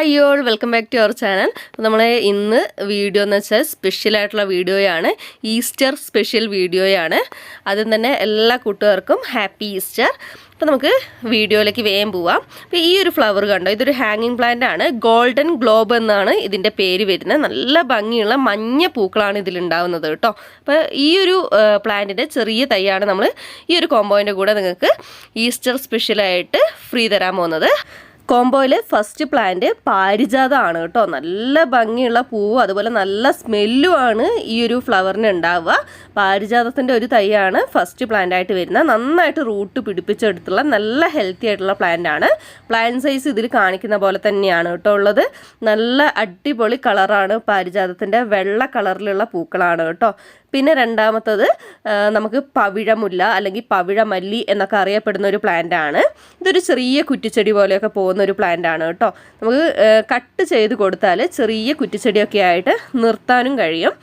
Hi welcome back to our channel. നമ്മൾ ഇന്ന് video എന്ന് വെച്ചാൽ സ്പെഷ്യൽ ആയിട്ടുള്ള വീഡിയോയാണ്. ഈസ്റ്റർ സ്പെഷ്യൽ വീഡിയോയാണ്. ആദ്യം തന്നെ എല്ലാ കൂട്ടുകാർക്കും ഹാപ്പി ഈസ്റ്റർ. അപ്പോൾ നമുക്ക് വീഡിയോയിലേക്ക് വേഗം പോവാം. അപ്പോൾ ഈ ഒരു ഫ്ലവർ കണ്ടോ? ഇതൊരു ഹാങ്ങിങ് പ്ലാന്റ് ആണ്. ഗോൾഡൻ ഗ്ലോബ് എന്നാണ് ഇതിന്റെ പേര് വരുന്നത്. നല്ല ഭംഗിയുള്ള മഞ്ഞ പൂക്കളാണ് ഇതിലുണ്ടാവുന്നത് കേട്ടോ. അപ്പോൾ ഈ ഒരു പ്ലാന്റിന്റെ ചെറിയ തൈയാണ് നമ്മൾ ഈ ഒരു കോമ്പോയിന്റെ കൂടെ നിങ്ങൾക്ക് ഈസ്റ്റർ സ്പെഷ്യലായിട്ട് ഫ്രീ തരാൻ പോകുന്നത്. കോംബോയിൽ ഫസ്റ്റ് പ്ലാന്റ് പാരിജാതമാണ് കേട്ടോ. നല്ല ഭംഗിയുള്ള പൂവ് അതുപോലെ നല്ല സ്മെല്ലും ആണ് ഈ ഒരു ഫ്ലവറിന് ഉണ്ടാവുക. പാരിജാതത്തിന്റെ ഒരു തൈയാണ് ഫസ്റ്റ് പ്ലാന്റ് ആയിട്ട് വരുന്നത്. നന്നായിട്ട് റൂട്ട് പിടിപ്പിച്ചെടുത്തുള്ള നല്ല ഹെൽത്തി ആയിട്ടുള്ള പ്ലാന്റ് ആണ്. പ്ലാന്റ് സൈസ് ഇതിൽ കാണിക്കുന്ന പോലെ തന്നെയാണ് കേട്ടോ ഉള്ളത്. നല്ല അടിപൊളി കളറാണ് പാരിജാതത്തിന്റെ വെള്ള കളറിലുള്ള പൂക്കളാണ് കേട്ടോ. പിന്നെ രണ്ടാമത്തത് നമുക്ക് പവിഴമുല്ല അല്ലെങ്കിൽ പവിഴമല്ലി എന്നൊക്കെ അറിയപ്പെടുന്ന ഒരു പ്ലാന്റ് ആണ്. ഇതൊരു ചെറിയ കുറ്റിച്ചെടി പോലെയൊക്കെ പോകുന്ന ഒരു പ്ലാന്റ് ആണ് കേട്ടോ. നമുക്ക് കട്ട് ചെയ്ത് കൊടുത്താൽ ചെറിയ കുറ്റിച്ചെടിയൊക്കെ ആയിട്ട് നിർത്താനും കഴിയും.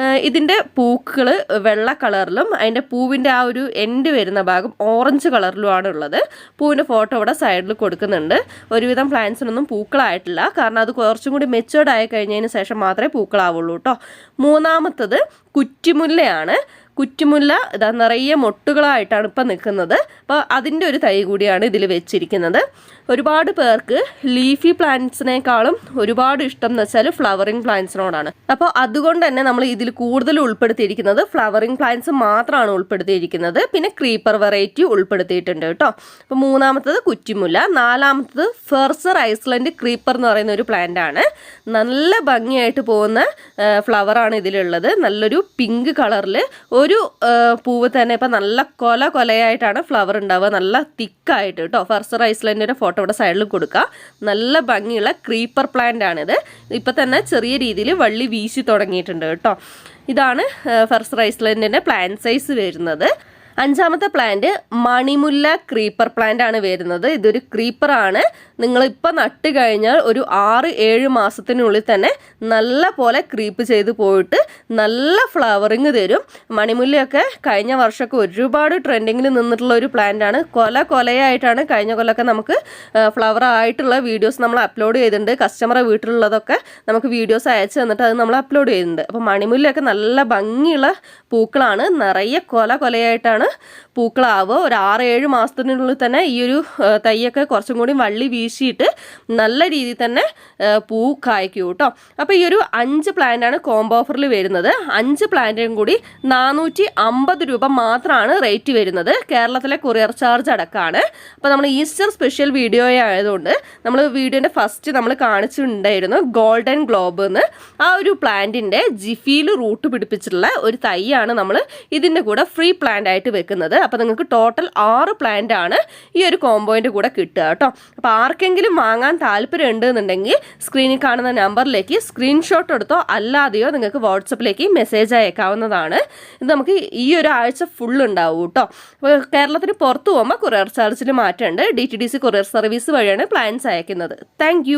ഇതിന്റെ പൂക്കൾ വെള്ള കളറിലും അതിന്റെ പൂവിന്റെ ആ ഒരു എൻഡ് വരുന്ന ഭാഗം ഓറഞ്ച് കളറിലുമാണ് ഉള്ളത്. പൂവിന്റെ ഫോട്ടോ ഇവിടെ സൈഡിൽ കൊടുക്കുന്നുണ്ട്. ഒരുവിധം പ്ലാന്റ്സിനൊന്നും പൂക്കളായിട്ടില്ല. കാരണം അത് കുറച്ചും കൂടി മെച്ചുവേർഡ് ആയി കഴിഞ്ഞതിന് ശേഷം മാത്രമേ പൂക്കളാവുള്ളൂ കേട്ടോ മൂന്നാമത്തത് കുറ്റിമുല്ലയാണ്. കുറ്റിമുല്ല ഇതാ നിറയെ മൊട്ടുകളായിട്ടാണ് ഇപ്പം നിൽക്കുന്നത്. അപ്പോൾ അതിന്റെ ഒരു തൈ കൂടിയാണ് ഇതിൽ വെച്ചിരിക്കുന്നത്. ഒരുപാട് പേർക്ക് ലീഫി പ്ലാന്റ്സിനേക്കാളും ഒരുപാട് ഇഷ്ടം എന്ന് വെച്ചാൽ ഫ്ലവറിങ് പ്ലാന്റ്സിനോടാണ്. അപ്പോൾ അതുകൊണ്ട് തന്നെ നമ്മൾ ഇതിൽ കൂടുതൽ ഉൾപ്പെടുത്തിയിരിക്കുന്നത് ഫ്ലവറിങ് പ്ലാന്റ്സ് മാത്രമാണ് ഉൾപ്പെടുത്തിയിരിക്കുന്നത്. പിന്നെ ക്രീപ്പർ വെറൈറ്റി ഉൾപ്പെടുത്തിയിട്ടുണ്ട് കേട്ടോ. അപ്പോൾ മൂന്നാമത്തത് കുറ്റിമുല്ല നാലാമത്തത് ഫെർസർ ഐസ്ലൻഡ് ക്രീപ്പർ എന്ന് പറയുന്ന ഒരു പ്ലാന്റ് ആണ് നല്ല ഭംഗിയായിട്ട് പോകുന്ന ഫ്ലവറാണ് ഇതിലുള്ളത്. നല്ലൊരു പിങ്ക് കളറിൽ പൂവ് തന്നെ ഇപ്പം നല്ല കൊല കൊലയായിട്ടാണ് ഫ്ലവർ ഉണ്ടാവുക നല്ല തിക്കായിട്ട് കേട്ടോ ഫർസർ ഐസ്ലൻഡിന്റെ ഫോട്ടോ ഇവിടെ സൈഡിൽ കൊടുക്കുക നല്ല ഭംഗിയുള്ള ക്രീപ്പർ പ്ലാന്റ് ആണിത്. ഇപ്പം തന്നെ ചെറിയ രീതിയിൽ വള്ളി വീശി തുടങ്ങിയിട്ടുണ്ട് കേട്ടോ ഇതാണ് ഫർസർ ഐസ്ലൻഡിന്റെ പ്ലാന്റ് സൈസ് വരുന്നത്. അഞ്ചാമത്തെ പ്ലാന്റ് മണിമുല്ല ക്രീപ്പർ പ്ലാന്റ് ആണ് വരുന്നത്. ഇതൊരു ക്രീപ്പർ ആണ്. നിങ്ങൾ നിങ്ങളിപ്പോൾ നട്ട് കഴിഞ്ഞാൽ ഒരു ആറ് ഏഴ് മാസത്തിനുള്ളിൽ തന്നെ നല്ല പോലെ ക്രീപ്പ് ചെയ്ത് പോയിട്ട് നല്ല ഫ്ലവറിങ് തരും. മണിമുല്ലയൊക്കെ കഴിഞ്ഞ വർഷമൊക്കെ ഒരുപാട് ട്രെൻഡിങ്ങിൽ നിന്നിട്ടുള്ള ഒരു പ്ലാന്റ് ആണ്. കൊല കൊലയായിട്ടാണ് കഴിഞ്ഞ കൊല്ലമൊക്കെ നമുക്ക് ഫ്ലവർ ആയിട്ടുള്ള വീഡിയോസ് നമ്മൾ അപ്ലോഡ് ചെയ്തിട്ടുണ്ട്. കസ്റ്റമറെ വീട്ടിലുള്ളതൊക്കെ നമുക്ക് വീഡിയോസ് അയച്ചു തന്നിട്ട് അത് നമ്മൾ അപ്ലോഡ് ചെയ്തിട്ടുണ്ട്. അപ്പോൾ മണിമുല്ലയൊക്കെ നല്ല ഭംഗിയുള്ള പൂക്കളാണ്. നിറയെ കൊല കൊലയായിട്ടാണ് പൂക്കളാവുക ഒരു ആറ് ഏഴ് മാസത്തിനുള്ളിൽ തന്നെ ഈ ഒരു തൈയൊക്കെ കുറച്ചും കൂടി വള്ളി വീശിയിട്ട് നല്ല രീതിയിൽ തന്നെ പൂ കായ്ക്കും കേട്ടോ. അപ്പോൾ ഈ ഒരു അഞ്ച് പ്ലാന്റാണ് കോംബോ ഓഫറിൽ വരുന്നത്. അഞ്ച് പ്ലാന്റിനും കൂടി നാനൂറ്റി അമ്പത് രൂപ മാത്രമാണ് റേറ്റ് വരുന്നത്. കേരളത്തിലെ കൊറിയർ ചാർജ് അടക്കമാണ് അപ്പോൾ നമ്മൾ ഈസ്റ്റർ സ്പെഷ്യൽ വീഡിയോ ആയതുകൊണ്ട് നമ്മൾ വീഡിയോന്റെ ഫസ്റ്റ് നമ്മൾ കാണിച്ചിട്ടുണ്ടായിരുന്നു ഗോൾഡൻ ഗ്ലോബ് എന്ന്. ആ ഒരു പ്ലാന്റിന്റെ ജിഫിയിൽ റൂട്ട് പിടിപ്പിച്ചിട്ടുള്ള ഒരു തൈയാണ് നമ്മൾ ഇതിന്റെ കൂടെ ഫ്രീ പ്ലാന്റ് ആയിട്ട് വെക്കുന്നത്. അപ്പോൾ നിങ്ങൾക്ക് ടോട്ടൽ ആറ് പ്ലാന്റ് ആണ് ഈ ഒരു കോമ്പോയിന്റെ കൂടെ കിട്ടുക കേട്ടോ. അപ്പോൾ ആർക്കെങ്കിലും വാങ്ങാൻ താല്പര്യം ഉണ്ടെന്നുണ്ടെങ്കിൽ സ്ക്രീനിൽ കാണുന്ന നമ്പറിലേക്ക് സ്ക്രീൻഷോട്ട് എടുത്തോ അല്ലാതെയോ നിങ്ങൾക്ക് വാട്സപ്പിലേക്ക് മെസ്സേജ് അയക്കാവുന്നതാണ്. ഇത് നമുക്ക് ഈ ഒരു ആഴ്ച ഫുൾ ഉണ്ടാവും കേട്ടോ. കേരളത്തിന് പുറത്ത് പോകുമ്പോൾ കൊറിയർ ചാർജിൽ മാറ്റമുണ്ട്. D T D C courier service വഴിയാണ് പ്ലാൻസ് അയക്കുന്നത്. താങ്ക്